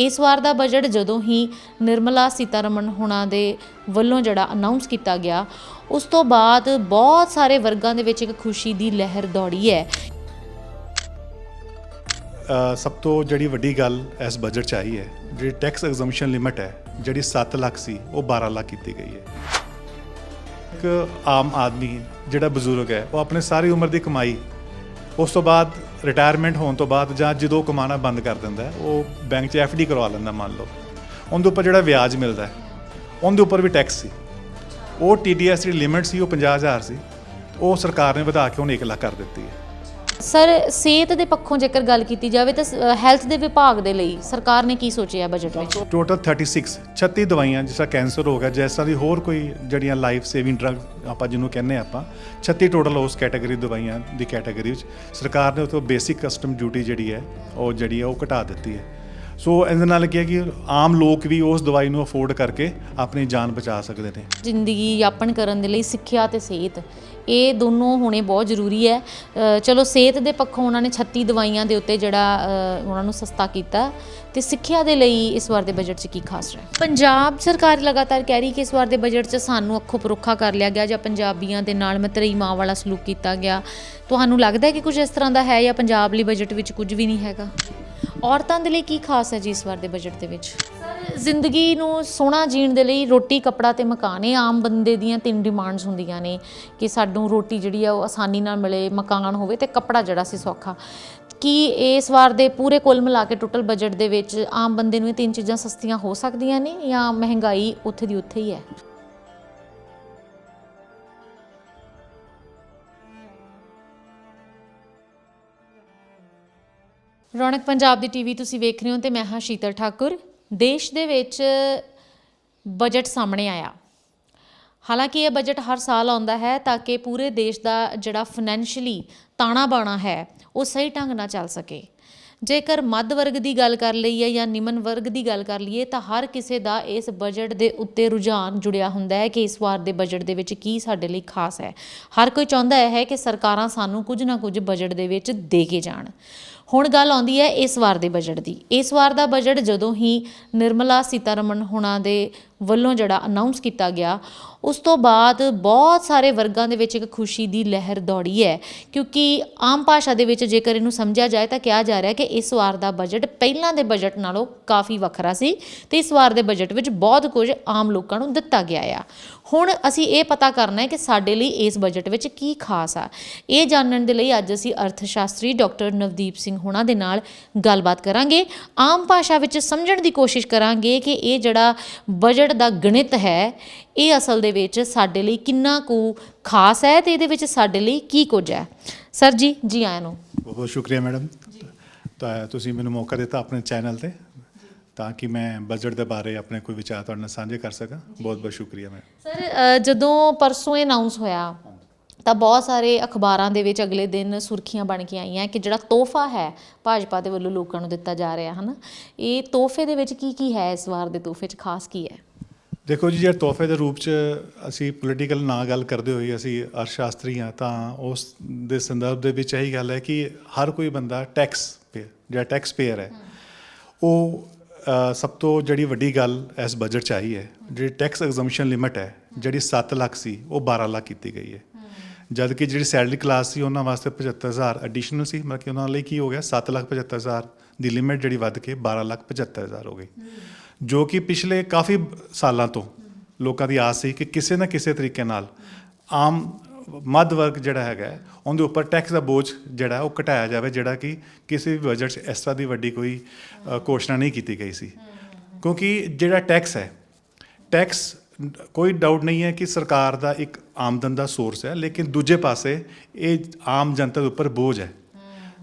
ਇਸ ਵਾਰ ਦਾ ਬਜਟ ਜਦੋਂ ਹੀ ਨਿਰਮਲਾ ਸੀਤਾਰਮਨ ਹੋਣਾ ਦੇ ਵੱਲੋਂ ਜਿਹੜਾ ਅਨਾਉਂਸ ਕੀਤਾ ਗਿਆ, ਉਸ ਤੋਂ ਬਾਅਦ ਬਹੁਤ ਸਾਰੇ ਵਰਗਾਂ ਦੇ ਵਿੱਚ ਇੱਕ ਖੁਸ਼ੀ ਦੀ ਲਹਿਰ ਦੌੜੀ ਹੈ। ਸਭ ਤੋਂ ਜਿਹੜੀ ਵੱਡੀ ਗੱਲ ਇਸ ਬਜਟ 'ਚ ਆਈ ਹੈ, ਜਿਹੜੀ ਟੈਕਸ ਐਗਜ਼ੈਂਪਸ਼ਨ ਲਿਮਟ ਹੈ, ਜਿਹੜੀ 7 ਲੱਖ ਸੀ, ਉਹ 12 ਲੱਖ ਕੀਤੀ ਗਈ ਹੈ। ਇੱਕ ਆਮ ਆਦਮੀ, ਜਿਹੜਾ ਬਜ਼ੁਰਗ ਹੈ, ਉਹ ਆਪਣੇ ਸਾਰੀ ਉਮਰ ਦੀ ਕਮਾਈ, ਉਸ ਤੋਂ ਬਾਅਦ ਰਿਟਾਇਰਮੈਂਟ ਹੋਣ ਤੋਂ ਬਾਅਦ ਜਾਂ ਜਦੋਂ ਕਮਾਣਾ ਬੰਦ ਕਰ ਦਿੰਦਾ ਉਹ ਬੈਂਕ 'ਚ ਡੀ ਕਰਵਾ ਲੈਂਦਾ ਮੰਨ ਲਓ। ਉਹਦੇ ਉੱਪਰ ਜਿਹੜਾ ਵਿਆਜ ਮਿਲਦਾ ਹੈ, ਉਹਦੇ ਉੱਪਰ ਵੀ ਟੈਕਸ ਸੀ। ਉਹ TDS ਦੀ ਲਿਮਿਟ ਸੀ, ਉਹ 50000 ਸੀ। ਉਹ ਸਰਕਾਰ ਨੇ ਵਧਾ ਕੇ ਹੁਣ 1 ਲੱਖ ਕਰ ਦਿੱਤੀ ਹੈ। ਸਰ, ਸਿਹਤ ਦੇ ਪੱਖੋਂ ਜੇਕਰ ਗੱਲ ਕੀਤੀ ਜਾਵੇ ਤਾਂ ਹੈਲਥ ਦੇ ਵਿਭਾਗ ਦੇ ਲਈ ਸਰਕਾਰ ਨੇ ਕੀ ਸੋਚਿਆ ਬਜਟ ਵਿੱਚ? ਟੋਟਲ 36 36 ਦਵਾਈਆਂ, ਜਿਸ ਤਰ੍ਹਾਂ ਕੈਂਸਰ ਹੋ ਗਿਆ, ਜੈਸਾ ਦੀ ਹੋਰ ਕੋਈ ਜਿਹੜੀਆਂ ਲਾਈਫ ਸੇਵਿੰਗ ਡਰੱਗ ਆਪਾਂ ਜਿਹਨੂੰ ਕਹਿੰਦੇ ਹਾਂ ਆਪਾਂ 36 ਟੋਟਲ ਉਸ ਕੈਟਾਗਰੀ ਦਵਾਈਆਂ ਦੀ ਕੈਟਾਗਰੀ ਵਿੱਚ ਸਰਕਾਰ ਨੇ ਉਹ ਤੋਂ ਬੇਸਿਕ ਕਸਟਮ ਡਿਊਟੀ ਜਿਹੜੀ ਹੈ, ਉਹ ਜਿਹੜੀ ਹੈ ਉਹ ਘਟਾ ਦਿੱਤੀ ਹੈ। ਸੋ ਇਹਦੇ ਨਾਲ ਕੀ ਹੈ ਕਿ ਆਮ ਲੋਕ ਵੀ ਉਸ ਦਵਾਈ ਨੂੰ ਅਫੋਰਡ ਕਰਕੇ ਆਪਣੀ ਜਾਨ ਬਚਾ ਸਕਦੇ ਨੇ। ਜ਼ਿੰਦਗੀ ਯਾਪਨ ਕਰਨ ਦੇ ਲਈ ਸਿੱਖਿਆ ਤੇ ਸਿਹਤ। ਇਹ ਦੋਨੋਂ ਹੋਣੇ ਬਹੁਤ ਜ਼ਰੂਰੀ ਹੈ। ਚਲੋ, ਸਿਹਤ ਦੇ ਪੱਖੋਂ ਉਹਨਾਂ ਨੇ 36 ਦਵਾਈਆਂ ਦੇ ਉੱਤੇ ਜਿਹੜਾ ਉਹਨਾਂ ਨੂੰ ਸਸਤਾ ਕੀਤਾ। ਤੇ ਸਿੱਖਿਆ ਦੇ ਲਈ ਇਸ ਵਾਰ ਦੇ ਬਜਟ 'ਚ ਕੀ ਖਾਸ ਰਿਹਾ? ਪੰਜਾਬ ਸਰਕਾਰ ਲਗਾਤਾਰ ਕਹਿ ਰਹੀ ਕਿ ਇਸ ਵਾਰ ਦੇ ਬਜਟ 'ਚ ਸਾਨੂੰ ਅੱਖੋਂ ਪਰੋਖਾ ਕਰ ਲਿਆ ਗਿਆ ਜਾਂ ਪੰਜਾਬੀਆਂ ਦੇ ਨਾਲ ਮਤਰੇਈ ਮਾਂ ਵਾਲਾ ਸਲੂਕ ਕੀਤਾ ਗਿਆ। ਤੁਹਾਨੂੰ ਲੱਗਦਾ ਹੈ ਕਿ ਕੁਝ ਇਸ ਤਰ੍ਹਾਂ ਦਾ ਹੈ ਜਾਂ ਪੰਜਾਬ ਲਈ ਬਜਟ ਵਿੱਚ ਕੁਝ ਵੀ ਨਹੀਂ ਹੈਗਾ? ਔਰਤਾਂ ਦੇ ਲਈ ਕੀ ਖਾਸ ਹੈ ਜੀ ਇਸ ਵਾਰ ਦੇ ਬਜਟ ਦੇ ਵਿੱਚ? ਸਰ, ਜ਼ਿੰਦਗੀ ਨੂੰ ਸੋਹਣਾ ਜੀਣ ਦੇ ਲਈ ਰੋਟੀ, ਕੱਪੜਾ ਤੇ ਮਕਾਨ ਇਹ ਆਮ ਬੰਦੇ ਦੀਆਂ ਤਿੰਨ ਡਿਮਾਂਡਸ ਹੁੰਦੀਆਂ ਨੇ ਕਿ ਸਾਨੂੰ ਰੋਟੀ ਜਿਹੜੀ ਆ ਉਹ ਆਸਾਨੀ ਨਾਲ ਮਿਲੇ, ਮਕਾਨ ਹੋਵੇ ਤੇ ਕੱਪੜਾ ਜਿਹੜਾ ਸੀ ਸੌਖਾ। ਕੀ ਇਸ ਵਾਰ ਦੇ ਪੂਰੇ ਕੁੱਲ ਮਿਲਾ ਕੇ ਟੋਟਲ ਬਜਟ ਦੇ ਵਿੱਚ ਆਮ ਬੰਦੇ ਨੂੰ ਇਹ ਤਿੰਨ ਚੀਜ਼ਾਂ ਸਸਤੀਆਂ ਹੋ ਸਕਦੀਆਂ ਨੇ ਜਾਂ ਮਹਿੰਗਾਈ ਉੱਥੇ ਦੀ ਉੱਥੇ ਹੀ ਹੈ? ਰੌਣਕ ਪੰਜਾਬ ਦੀ ਟੀਵੀ ਤੁਸੀਂ ਵੇਖ ਰਹੇ ਹੋ ਤੇ ਮੈਂ ਹਾਂ ਸ਼ੀਤਲ ਠਾਕੁਰ। ਦੇਸ਼ ਦੇ ਵਿੱਚ ਬਜਟ ਸਾਹਮਣੇ ਆਇਆ। ਹਾਲਾਂਕਿ ਇਹ ਬਜਟ ਹਰ ਸਾਲ ਆਉਂਦਾ ਹੈ ਤਾਂ ਕਿ ਪੂਰੇ ਦੇਸ਼ ਦਾ ਜਿਹੜਾ ਫਾਈਨੈਂਸ਼ੀਅਲੀ ਤਾਣਾ ਬਾਣਾ ਹੈ ਉਹ ਸਹੀ ਢੰਗ ਨਾਲ ਚੱਲ ਸਕੇ। ਜੇਕਰ ਮੱਧ ਵਰਗ ਦੀ ਗੱਲ ਕਰ ਲਈਏ ਜਾਂ ਨਿਮਨ ਵਰਗ ਦੀ ਗੱਲ ਕਰ ਲਈਏ, ਤਾਂ ਹਰ ਕਿਸੇ ਦਾ ਇਸ ਬਜਟ ਦੇ ਉੱਤੇ ਰੁਝਾਨ ਜੁੜਿਆ ਹੁੰਦਾ ਹੈ ਕਿ ਇਸ ਵਾਰ ਦੇ ਬਜਟ ਦੇ ਵਿੱਚ ਕੀ ਸਾਡੇ ਲਈ ਖਾਸ ਹੈ। ਹਰ ਕੋਈ ਚਾਹੁੰਦਾ ਹੈ ਕਿ ਸਰਕਾਰਾਂ ਸਾਨੂੰ ਕੁਝ ਨਾ ਕੁਝ ਬਜਟ ਦੇ ਵਿੱਚ ਦੇ ਕੇ ਜਾਣ। ਹੁਣ ਗੱਲ ਆਉਂਦੀ ਹੈ ਇਸ ਵਾਰ ਦੇ ਬਜਟ ਦੀ। ਇਸ ਵਾਰ ਦਾ ਬਜਟ ਜਦੋਂ ਹੀ ਨਿਰਮਲਾ ਸੀਤਾਰਮਨ ਹੁਣਾਂ ਦੇ ਵੱਲੋਂ ਜਿਹੜਾ ਅਨਾਉਂਸ ਕੀਤਾ ਗਿਆ, ਉਸ ਤੋਂ ਬਾਅਦ ਬਹੁਤ ਸਾਰੇ ਵਰਗਾਂ ਦੇ ਵਿੱਚ ਇੱਕ ਖੁਸ਼ੀ ਦੀ ਲਹਿਰ ਦੌੜੀ ਹੈ। ਕਿਉਂਕਿ ਆਮ ਭਾਸ਼ਾ ਦੇ ਵਿੱਚ ਜੇਕਰ ਇਹਨੂੰ ਸਮਝਿਆ ਜਾਏ ਤਾਂ ਕਿਹਾ ਜਾ ਰਿਹਾ ਕਿ ਇਸ ਵਾਰ ਦਾ ਬਜਟ ਪਹਿਲਾਂ ਦੇ ਬਜਟ ਨਾਲੋਂ ਕਾਫੀ ਵੱਖਰਾ ਸੀ ਤੇ ਇਸ ਵਾਰ ਦੇ ਬਜਟ ਵਿੱਚ ਬਹੁਤ ਕੁਝ ਆਮ ਲੋਕਾਂ ਨੂੰ ਦਿੱਤਾ ਗਿਆ ਆ। ਹੁਣ ਅਸੀਂ ਇਹ ਪਤਾ ਕਰਨਾ ਹੈ ਕਿ ਸਾਡੇ ਲਈ ਇਸ ਬਜਟ ਵਿੱਚ ਕੀ ਖਾਸ ਆ। ਇਹ ਜਾਣਨ ਦੇ ਲਈ ਅੱਜ ਅਸੀਂ ਅਰਥ ਸ਼ਾਸਤਰੀ ਡਾਕਟਰ ਨਵਦੀਪ ਸਿੰਘ ਹੋਣਾ ਦੇ ਨਾਲ ਗੱਲਬਾਤ ਕਰਾਂਗੇ। ਆਮ ਭਾਸ਼ਾ ਵਿੱਚ ਸਮਝਣ ਦੀ ਕੋਸ਼ਿਸ਼ ਕਰਾਂਗੇ ਕਿ ਇਹ ਜਿਹੜਾ ਬਜਟ ਦਾ ਗਣਿਤ ਹੈ ਇਹ ਅਸਲ ਦੇ ਵਿੱਚ ਸਾਡੇ ਲਈ ਕਿੰਨਾ ਕੁ ਖਾਸ ਹੈ ਤੇ ਇਹਦੇ ਵਿੱਚ ਸਾਡੇ ਲਈ ਕੀ ਕੁਝ ਹੈ। ਸਰ ਜੀ ਜੀ ਆਇਆਂ ਨੂੰ। ਬਹੁਤ ਬਹੁਤ ਸ਼ੁਕਰੀਆ ਮੈਡਮ। ਤਾਂ ਤੁਸੀਂ ਮੈਨੂੰ ਮੌਕਾ ਦਿੱਤਾ ਆਪਣੇ ਚੈਨਲ ਤੇ। ਤਾਂ ਕਿ ਮੈਂ ਬਜਟ ਦੇ ਬਾਰੇ ਆਪਣੇ ਕੋਈ ਵਿਚਾਰ ਤੁਹਾਡੇ ਨਾਲ ਸਾਂਝੇ ਕਰ ਸਕਾਂ। ਬਹੁਤ ਬਹੁਤ ਸ਼ੁਕਰੀਆ ਮੈਂ। ਸਰ ਜਦੋਂ ਪਰਸੋਂ ਇਹ ਅਨਾਉਂਸ ਹੋਇਆ ਤਾਂ ਬਹੁਤ ਸਾਰੇ ਅਖਬਾਰਾਂ ਦੇ ਵਿੱਚ ਅਗਲੇ ਦਿਨ ਸੁਰਖੀਆਂ ਬਣ ਕੇ ਆਈਆਂ ਕਿ ਜਿਹੜਾ ਤੋਹਫਾ ਹੈ ਭਾਜਪਾ ਦੇ ਵੱਲੋਂ ਲੋਕਾਂ ਨੂੰ ਦਿੱਤਾ ਜਾ ਰਿਹਾ ਹਨ? ਇਹ ਤੋਹਫੇ ਦੇ ਵਿੱਚ ਕੀ ਕੀ ਹੈ ਇਸ ਵਾਰ ਦੇ ਤੋਹਫੇ 'ਚ? ਖਾਸ ਕੀ ਹੈ? ਦੇਖੋ ਜੀ ਜੇ ਤੋਹਫੇ ਦੇ ਰੂਪ ਚ ਅਸੀਂ ਪੋਲੀਟੀਕਲ ਨਾ ਗੱਲ ਕਰਦੇ ਹੋਏ ਅਸੀਂ ਅਰਥ ਸ਼ਾਸਤਰੀ ਹਾਂ ਤਾਂ ਉਸ ਦੇ ਸੰਦਰਭ ਦੇ ਵਿੱਚ ਇਹੀ ਗੱਲ ਹੈ ਕਿ ਹਰ ਕੋਈ ਬੰਦਾ ਟੈਕਸ ਪੇ ਜਿਹੜਾ ਟੈਕਸ ਪੇਅਰ ਹੈ। ਉਹ ਸਭ ਤੋਂ ਜਿਹੜੀ ਵੱਡੀ ਗੱਲ ਇਸ ਬਜਟ ਚ ਆਈ ਹੈ, ਜਿਹੜੀ ਟੈਕਸ ਐਗਜ਼ੈਂਪਸ਼ਨ ਲਿਮਟ ਹੈ, ਜਿਹੜੀ 7 ਲੱਖ ਸੀ, ਉਹ 12 ਲੱਖ ਕੀਤੀ ਗਈ ਹੈ। ਜਦ ਕਿ ਜਿਹੜੀ ਸੈਲਰੀ ਕਲਾਸ ਸੀ, ਉਹਨਾਂ ਵਾਸਤੇ 75000 ਐਡੀਸ਼ਨਲ ਸੀ, ਮਤਲਬ ਕਿ ਉਹਨਾਂ ਲਈ ਕੀ ਹੋ ਗਿਆ 7 ਲੱਖ 75000 ਦੀ ਲਿਮਿਟ ਜਿਹੜੀ ਵੱਧ ਕੇ 12 ਲੱਖ 75000 ਹੋ ਗਈ। ਜੋ ਕਿ ਪਿਛਲੇ ਕਾਫੀ ਸਾਲਾਂ ਤੋਂ ਲੋਕਾਂ ਦੀ ਆਸ ਸੀ ਕਿ ਕਿਸੇ ਨਾ ਕਿਸੇ ਤਰੀਕੇ ਨਾਲ ਆਮ ਮੱਧ ਵਰਗ ਜਿਹੜਾ ਹੈਗਾ ਉਹਦੇ ਉੱਪਰ ਟੈਕਸ ਦਾ ਬੋਝ ਜਿਹੜਾ ਉਹ ਘਟਾਇਆ ਜਾਵੇ, ਜਿਹੜਾ ਕਿ ਕਿਸੇ ਵੀ ਬਜਟ 'ਚ ਇਸ ਤਰ੍ਹਾਂ ਦੀ ਵੱਡੀ ਕੋਈ ਘੋਸ਼ਣਾ ਨਹੀਂ ਕੀਤੀ ਗਈ ਸੀ। ਕਿਉਂਕਿ ਜਿਹੜਾ ਟੈਕਸ ਹੈ ਟੈਕਸ ਕੋਈ ਡਾਊਟ ਨਹੀਂ ਹੈ ਕਿ ਸਰਕਾਰ ਦਾ ਇੱਕ ਆਮਦਨ ਦਾ ਸੋਰਸ ਹੈ, ਲੇਕਿਨ ਦੂਜੇ ਪਾਸੇ ਇਹ ਆਮ ਜਨਤਾ ਦੇ ਉੱਪਰ ਬੋਝ ਹੈ।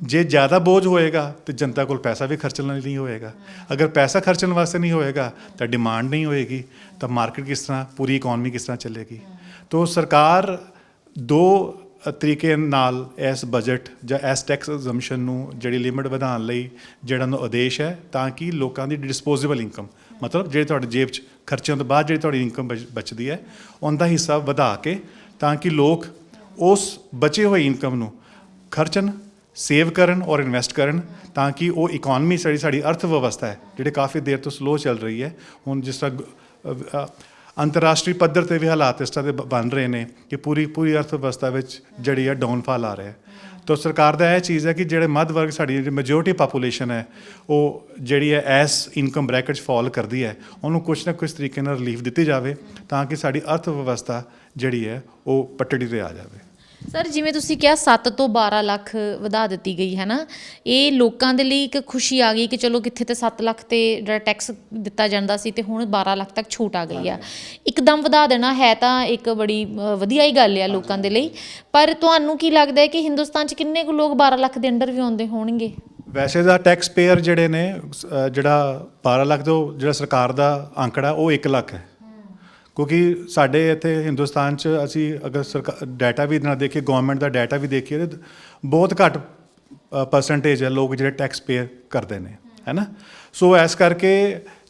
ਜੇ ਜ਼ਿਆਦਾ ਬੋਝ ਹੋਏਗਾ ਤੇ ਜਨਤਾ ਕੋਲ ਪੈਸਾ ਵੀ ਖਰਚਣ ਲਈ ਨਹੀਂ ਹੋਏਗਾ। ਅਗਰ ਪੈਸਾ ਖਰਚਣ ਵਾਸਤੇ ਨਹੀਂ ਹੋਏਗਾ ਤਾਂ ਡਿਮਾਂਡ ਨਹੀਂ ਹੋਏਗੀ, ਤਾਂ ਮਾਰਕੀਟ ਕਿਸ ਤਰ੍ਹਾਂ, ਪੂਰੀ ਇਕਨੋਮੀ ਕਿਸ ਤਰ੍ਹਾਂ ਚੱਲੇਗੀ। ਤੋਂ ਸਰਕਾਰ ਦੋ ਤਰੀਕੇ ਨਾਲ ਇਸ ਬਜਟ ਜਾਂ ਇਸ ਟੈਕਸ ਐਗਜ਼ੈਂਪਸ਼ਨ ਨੂੰ ਜਿਹੜੀ ਲਿਮਿਟ ਵਧਾਉਣ ਲਈ ਜਿਹੜਾ ਨੂੰ ਆਦੇਸ਼ ਹੈ, ਤਾਂ ਕਿ ਲੋਕਾਂ ਦੀ ਡਿਸਪੋਜ਼ੇਬਲ ਇਨਕਮ ਮਤਲਬ ਜਿਹੜੇ ਤੁਹਾਡੇ ਜੇਬ 'ਚ ਖਰਚਿਆਂ ਤੋਂ ਬਾਅਦ ਜਿਹੜੀ ਤੁਹਾਡੀ ਇਨਕਮ ਬਚਦੀ ਹੈ, ਉਹਦਾ ਹਿੱਸਾ ਵਧਾ ਕੇ ਤਾਂ ਕਿ ਲੋਕ ਉਸ ਬਚੇ ਹੋਏ ਇਨਕਮ ਨੂੰ ਖਰਚਣ ਸੇਵ ਕਰਨ ਔਰ ਇਨਵੈਸਟ ਕਰਨ ਤਾਂ ਕਿ ਉਹ ਇਕਨੋਮੀ ਸਾਡੀ ਸਾਡੀ ਅਰਥ ਵਿਵਸਥਾ ਹੈ, ਜਿਹੜੇ ਕਾਫੀ ਦੇਰ ਤੋਂ ਸਲੋ ਚੱਲ ਰਹੀ ਹੈ, ਹੁਣ ਜਿਸ ਤਰ੍ਹਾਂ ਅੰਤਰਰਾਸ਼ਟਰੀ ਪੱਧਰ ਤੇ ਵੀ ਹਾਲਾਤ ਇਸ ਤਰ੍ਹਾਂ ਦੇ ਬਣ ਰਹੇ ਨੇ ਕਿ ਪੂਰੀ ਪੂਰੀ ਅਰਥ ਵਿਵਸਥਾ ਵਿੱਚ ਜਿਹੜੀ ਹੈ ਡਾਊਨਫਾਲ ਆ ਰਿਹਾ ਹੈ। ਤਾਂ ਸਰਕਾਰ ਦਾ ਇਹ ਚੀਜ਼ ਹੈ ਕਿ ਜਿਹੜੇ ਮੱਧ ਵਰਗ ਸਾਡੀ ਜਿਹੜੀ ਮੈਜੋਰਟੀ ਪਾਪੂਲੇਸ਼ਨ ਹੈ, ਉਹ ਜਿਹੜੀ ਹੈ ਐਸ ਇਨਕਮ ਬ੍ਰੈਕਟ 'ਚ ਫਾਲ ਕਰਦੀ ਹੈ, ਉਹਨੂੰ ਕੁਝ ਨਾ ਕੁਝ ਤਰੀਕੇ ਨਾਲ ਰਿਲੀਫ ਦਿੱਤੀ ਜਾਵੇ ਤਾਂ ਕਿ ਸਾਡੀ ਅਰਥ ਵਿਵਸਥਾ ਜਿਹੜੀ ਹੈ, ਉਹ ਪਟੜੀ ਤੇ ਆ ਜਾਵੇ। ਸਰ ਜਿਵੇਂ ਤੁਸੀਂ ਕਿਹਾ 7 ਤੋਂ 12 ਲੱਖ ਵਧਾ ਦਿੱਤੀ ਗਈ ਹੈ ਨਾ? ਇਹ ਲੋਕਾਂ ਦੇ ਲਈ ਇੱਕ ਖੁਸ਼ੀ ਆ ਗਈ ਕਿ ਚਲੋ ਕਿੱਥੇ ਤੇ 7 ਲੱਖ ਤੇ ਜਿਹੜਾ ਟੈਕਸ ਦਿੱਤਾ ਜਾਂਦਾ ਸੀ ਤੇ ਹੁਣ 12 ਲੱਖ ਤੱਕ ਛੂਟ ਆ ਗਈ ਆ। ਇੱਕਦਮ ਵਧਾ ਦੇਣਾ ਹੈ ਤਾਂ ਇੱਕ ਬੜੀ ਵਧੀਆ ਹੀ ਗੱਲ ਆ ਲੋਕਾਂ ਦੇ ਲਈ। ਪਰ ਤੁਹਾਨੂੰ ਕੀ ਲੱਗਦਾ ਹੈ ਕਿ ਹਿੰਦੁਸਤਾਨ 'ਚ ਕਿੰਨੇ ਕੁ ਲੋਕ 12 ਲੱਖ ਦੇ ਅੰਡਰ ਵੀ ਆਉਂਦੇ ਹੋਣਗੇ? ਵੈਸੇ ਦਾ ਟੈਕਸ ਪੇਅਰ ਜਿਹੜੇ ਨੇ ਜਿਹੜਾ 12 ਲੱਖ ਤੋਂ ਜਿਹੜਾ ਸਰਕਾਰ ਦਾ ਅੰਕੜਾ ਉਹ 1 ਲੱਖ ਹੈ। ਕਿਉਂਕਿ ਸਾਡੇ ਇੱਥੇ ਹਿੰਦੁਸਤਾਨ 'ਚ ਅਸੀਂ ਅਗਰ ਸਰਕਾਰ ਡਾਟਾ ਵੀ ਨਾ ਦੇਖੀਏ ਗਵਰਨਮੈਂਟ ਦਾ ਡਾਟਾ ਵੀ ਦੇਖੀਏ, ਤੇ ਬਹੁਤ ਘੱਟ ਪਰਸੈਂਟੇਜ ਹੈ ਲੋਕ ਜਿਹੜੇ ਟੈਕਸ ਪੇਅਰ ਕਰਦੇ ਨੇ ਹੈ ਨਾ ਸੋ ਇਸ ਕਰਕੇ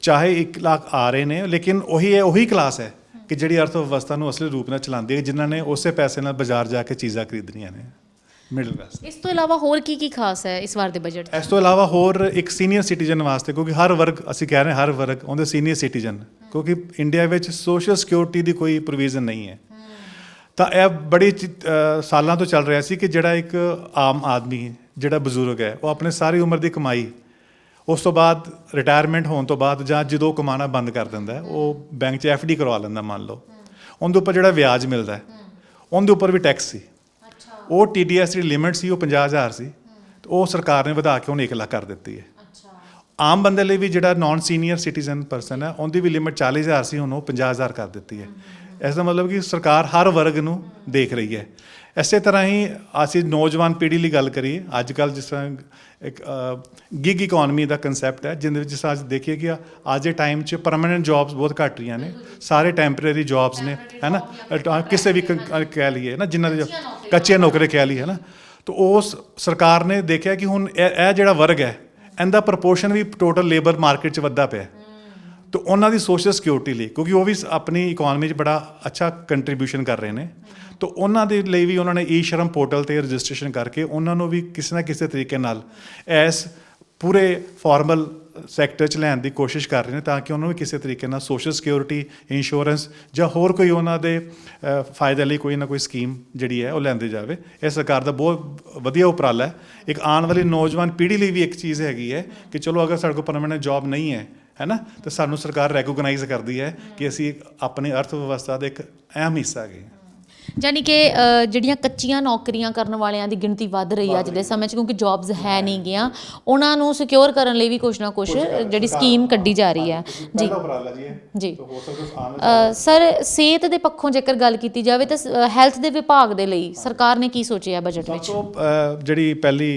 ਚਾਹੇ 1 ਲੱਖ ਆ ਰਹੇ ਨੇ, ਲੇਕਿਨ ਉਹੀ ਹੈ, ਉਹੀ ਕਲਾਸ ਹੈ ਕਿ ਜਿਹੜੀ ਅਰਥ ਵਿਵਸਥਾ ਨੂੰ ਅਸਲੀ ਰੂਪ ਨਾਲ ਚਲਾਉਂਦੀ ਹੈ, ਜਿਨ੍ਹਾਂ ਨੇ ਉਸੇ ਪੈਸੇ ਨਾਲ ਬਾਜ਼ਾਰ ਜਾ ਕੇ ਚੀਜ਼ਾਂ ਖਰੀਦਣੀਆਂ ਨੇ। ਮਿਡਲ ਕਲਾਸ ਇਸ ਤੋਂ ਇਲਾਵਾ ਹੋਰ ਕੀ ਕੀ ਖਾਸ ਹੈ ਇਸ ਵਾਰ ਦੇ ਬਜਟ ਇਸ ਤੋਂ ਇਲਾਵਾ ਹੋਰ ਇੱਕ ਸੀਨੀਅਰ ਸਿਟੀਜ਼ਨ ਵਾਸਤੇ ਕਿਉਂਕਿ ਹਰ ਵਰਗ ਅਸੀਂ ਕਹਿ ਰਹੇ ਹਾਂ ਹਰ ਵਰਗ ਉਹਦੇ ਸੀਨੀਅਰ ਸਿਟੀਜ਼ਨ ਕਿਉਂਕਿ ਇੰਡੀਆ ਵਿੱਚ ਸੋਸ਼ਲ ਸਿਕਿਉਰਿਟੀ ਦੀ ਕੋਈ ਪ੍ਰੋਵੀਜ਼ਨ ਨਹੀਂ ਹੈ। ਤਾਂ ਇਹ ਬੜੀ ਸਾਲਾਂ ਤੋਂ ਚੱਲ ਰਿਹਾ ਸੀ ਕਿ ਜਿਹੜਾ ਇੱਕ ਆਮ ਆਦਮੀ ਜਿਹੜਾ ਬਜ਼ੁਰਗ ਹੈ ਉਹ ਆਪਣੇ ਸਾਰੀ ਉਮਰ ਦੀ ਕਮਾਈ ਉਸ ਤੋਂ ਬਾਅਦ ਰਿਟਾਇਰਮੈਂਟ ਹੋਣ ਤੋਂ ਬਾਅਦ ਜਾਂ ਜਦੋਂ ਕਮਾਣਾ ਬੰਦ ਕਰ ਦਿੰਦਾ ਹੈ, ਉਹ ਬੈਂਕ 'ਚ ਡੀ ਕਰਵਾ ਲੈਂਦਾ ਮੰਨ ਲਓ। ਉਹਦੇ ਉੱਪਰ ਜਿਹੜਾ ਵਿਆਜ ਮਿਲਦਾ ਹੈ, ਉਹਦੇ ਉੱਪਰ ਵੀ ਟੈਕਸ ਸੀ। ਉਹ TDS ਦੀ ਲਿਮਿਟ ਸੀ ਉਹ 50000 ਸੀ। ਤੇ ਉਹ ਸਰਕਾਰ ਨੇ ਵਧਾ ਕੇ ਉਹਨੂੰ 1 ਲੱਖ ਕਰ ਦਿੱਤੀ ਹੈ। ਆਮ ਬੰਦੇ ਲਈ ਵੀ ਜਿਹੜਾ ਨਾਨ ਸੀਨੀਅਰ ਸਿਟੀਜ਼ਨ ਪਰਸਨ ਹੈ ਉਹਦੀ ਵੀ ਲਿਮਿਟ 40000 ਸੀ ਹੁਣ ਉਹ 50000 ਕਰ ਦਿੱਤੀ ਹੈ। ਇਸ ਦਾ ਮਤਲਬ ਕਿ ਸਰਕਾਰ ਹਰ ਵਰਗ ਨੂੰ ਦੇਖ ਰਹੀ ਹੈ। ਇਸੇ ਤਰ੍ਹਾਂ ਹੀ ਅਸੀਂ ਨੌਜਵਾਨ ਪੀੜ੍ਹੀ ਲਈ ਗੱਲ ਕਰੀਏ ਅੱਜ ਕੱਲ ਜਿਸ ਤਰ੍ਹਾਂ ਇੱਕ ਗਿਗ ਇਕਨੋਮੀ ਦਾ ਕਨਸੈਪਟ ਹੈ ਜਿਹਦੇ ਵਿੱਚ ਅੱਜ ਦੇਖੀਏ ਕਿ ਅੱਜ ਦੇ ਟਾਈਮ 'ਚ ਪਰਮਨੈਂਟ ਜੌਬਸ ਬਹੁਤ ਘਟ ਰਹੀਆਂ ਨੇ ਸਾਰੇ ਟੈਂਪਰੇਰੀ ਜੌਬਸ ਨੇ ਹੈ ਨਾ? ਕਿਸੇ ਵੀ ਕਹਿ ਲਈਏ ਨਾ ਜਿਨ੍ਹਾਂ ਦੇ ਕੱਚੇ ਨੌਕਰੀ ਕਹਿ ਲਈਏ ਨਾ? ਤਾਂ ਉਸ ਸਰਕਾਰ ਨੇ ਦੇਖਿਆ ਕਿ ਹੁਣ ਇਹ ਜਿਹੜਾ ਵਰਗ ਹੈ ਇਹਦਾ ਪ੍ਰਪੋਰਸ਼ਨ ਵੀ ਟੋਟਲ ਲੇਬਰ ਮਾਰਕੀਟ 'ਚ ਵੱਧਦਾ ਪਿਆ ਤੇ ਉਹਨਾਂ ਦੀ ਸੋਸ਼ਲ ਸਿਕਿਉਰਿਟੀ ਲਈ ਕਿਉਂਕਿ ਉਹ ਵੀ ਆਪਣੀ ਇਕਨੋਮੀ 'ਚ ਬੜਾ ਅੱਛਾ ਕੰਟਰੀਬਿਊਸ਼ਨ ਕਰ ਰਹੇ ਨੇ। ਤਾਂ ਉਹਨਾਂ ਦੇ ਲਈ ਵੀ ਉਹਨਾਂ ਨੇ ਈ ਸ਼ਰਮ ਪੋਰਟਲ ਤੇ ਰਜਿਸਟ੍ਰੇਸ਼ਨ ਕਰਕੇ ਉਹਨਾਂ ਨੂੰ ਵੀ ਕਿਸੇ ਨਾ ਕਿਸੇ ਤਰੀਕੇ ਨਾਲ ਇਸ ਪੂਰੇ ਫਾਰਮਲ ਸੈਕਟਰ 'ਚ ਲੈਣ ਦੀ ਕੋਸ਼ਿਸ਼ ਕਰ ਰਹੇ ਨੇ ਤਾਂ ਕਿ ਉਹਨਾਂ ਨੂੰ ਵੀ ਕਿਸੇ ਤਰੀਕੇ ਨਾਲ ਸੋਸ਼ਲ ਸਿਕਿਉਰਿਟੀ ਇੰਸ਼ੋਰੈਂਸ ਜਾਂ ਹੋਰ ਕੋਈ ਉਹਨਾਂ ਦੇ ਅ, ਫਾਇਦੇ ਲਈ ਕੋਈ ਨਾ ਕੋਈ ਸਕੀਮ ਜਿਹੜੀ ਹੈ ਉਹ ਲੈਂਦੇ ਜਾਵੇ। ਇਹ ਸਰਕਾਰ ਦਾ ਬਹੁਤ ਵਧੀਆ ਉਪਰਾਲਾ ਹੈ। ਇੱਕ ਆਉਣ ਵਾਲੀ ਨੌਜਵਾਨ ਪੀੜ੍ਹੀ ਲਈ ਵੀ ਇੱਕ ਚੀਜ਼ ਹੈਗੀ ਹੈ ਕਿ ਚਲੋ ਅਗਰ ਸਾਡੇ ਕੋਲ ਪਰਮਨੈਂਟ ਜੌਬ ਨਹੀਂ ਹੈ ਹੈ ਨਾ ਤਾਂ ਸਾਨੂੰ ਸਰਕਾਰ ਰੈਕੋਗਨਾਈਜ਼ ਕਰਦੀ ਹੈ ਕਿ ਅਸੀਂ ਆਪਣੀ ਅਰਥ ਵਿਵਸਥਾ ਦਾ ਇੱਕ ਅਹਿਮ ਹਿੱਸਾ ਹੈਗੇ ਹਾਂ। ਯਾਨੀ ਕਿ ਅ, ਜਿਹੜੀਆਂ ਕੱਚੀਆਂ ਨੌਕਰੀਆਂ ਕਰਨ ਵਾਲਿਆਂ ਦੀ ਗਿਣਤੀ ਵੱਧ ਰਹੀ ਹੈ ਅੱਜ ਦੇ ਸਮੇਂ 'ਚ ਕਿਉਂਕਿ ਜੌਬਸ ਹੈ ਨਹੀਂ ਗਿਆ ਉਹਨਾਂ ਨੂੰ ਸਿਕਿਉਰ ਕਰਨ ਲਈ ਵੀ ਕੁਝ ਨਾ ਕੁਝ ਜਿਹੜੀ ਸਕੀਮ ਕੱਢੀ ਜਾ ਰਹੀ ਹੈ। ਜੀ। ਉਪਰਾਲਾ ਜੀ ਹੈ ਜੀ। ਹੋ ਸਕਦਾ ਆਉਣ ਅ, ਸਰ ਸਿਹਤ ਦੇ ਪੱਖੋਂ ਜੇਕਰ ਗੱਲ ਕੀਤੀ ਜਾਵੇ ਤਾਂ ਹੈਲਥ ਦੇ ਵਿਭਾਗ ਦੇ ਲਈ ਸਰਕਾਰ ਨੇ ਕੀ ਸੋਚਿਆ ਬਜਟ ਵਿੱਚ? ਅ, ਜਿਹੜੀ ਪਹਿਲੀ